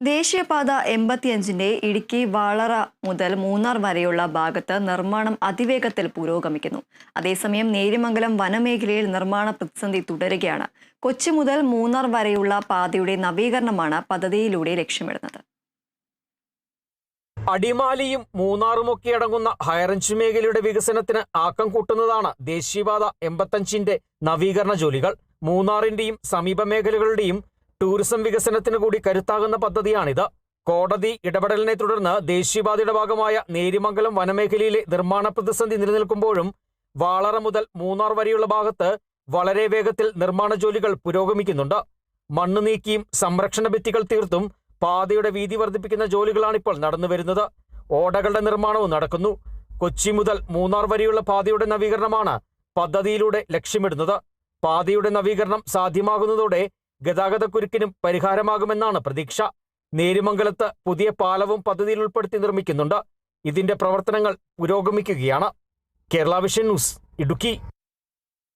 ദേശീയപാത എൺപത്തിയഞ്ചിന്റെ ഇടുക്കി വാളറ മുതൽ മൂന്നാർ വരെയുള്ള ഭാഗത്ത് നിർമ്മാണം അതിവേഗത്തിൽ പുരോഗമിക്കുന്നു. അതേസമയം നേര്യമംഗലം വനമേഖലയിൽ നിർമ്മാണ പ്രതിസന്ധി തുടരുകയാണ്. കൊച്ചി മുതൽ മൂന്നാർ വരെയുള്ള പാതയുടെ നവീകരണമാണ് പദ്ധതിയിലൂടെ ലക്ഷ്യമിടുന്നത്. അടിമാലിയും മൂന്നാറുമൊക്കെ അടങ്ങുന്ന ഹൈറഞ്ച് മേഖലയുടെ വികസനത്തിന് ആക്കം കൂട്ടുന്നതാണ് ദേശീയപാത എൺപത്തഞ്ചിന്റെ നവീകരണ ജോലികൾ. മൂന്നാറിന്റെയും സമീപ മേഖലകളുടെയും ടൂറിസം വികസനത്തിന് കൂടി കരുത്താകുന്ന പദ്ധതിയാണിത്. കോടതി ഇടപെടലിനെ തുടർന്ന് ദേശീയപാതയുടെ ഭാഗമായ നേരിമംഗലം വനമേഖലയിലെ നിർമ്മാണ പ്രതിസന്ധി നിലനിൽക്കുമ്പോഴും വാളറ മുതൽ മൂന്നാർ വരെയുള്ള ഭാഗത്ത് വളരെ വേഗത്തിൽ നിർമ്മാണ ജോലികൾ പുരോഗമിക്കുന്നുണ്ട്. മണ്ണ് നീക്കിയും സംരക്ഷണ ഭിത്തികൾ തീർത്തും പാതയുടെ വീതി വർദ്ധിപ്പിക്കുന്ന ജോലികളാണ് ജോലികളാണിപ്പോൾ നടന്നുവരുന്നത്. ഓടകളുടെ നിർമ്മാണവും നടക്കുന്നു. കൊച്ചി മുതൽ മൂന്നാർ വരെയുള്ള പാതയുടെ നവീകരണമാണ് പദ്ധതിയിലൂടെ ലക്ഷ്യമിടുന്നത്. പാതയുടെ നവീകരണം സാധ്യമാകുന്നതോടെ ഗതാഗതക്കുരുക്കിനും പരിഹാരമാകുമെന്നാണ് പ്രതീക്ഷ. നേരിമംഗലത്ത് പുതിയ പാലവും പദ്ധതിയിൽ ഉൾപ്പെടുത്തി നിർമ്മിക്കുന്നുണ്ട്. ഇതിന്റെ പ്രവർത്തനങ്ങൾ പുരോഗമിക്കുകയാണ്. Kerala vision news Idukki.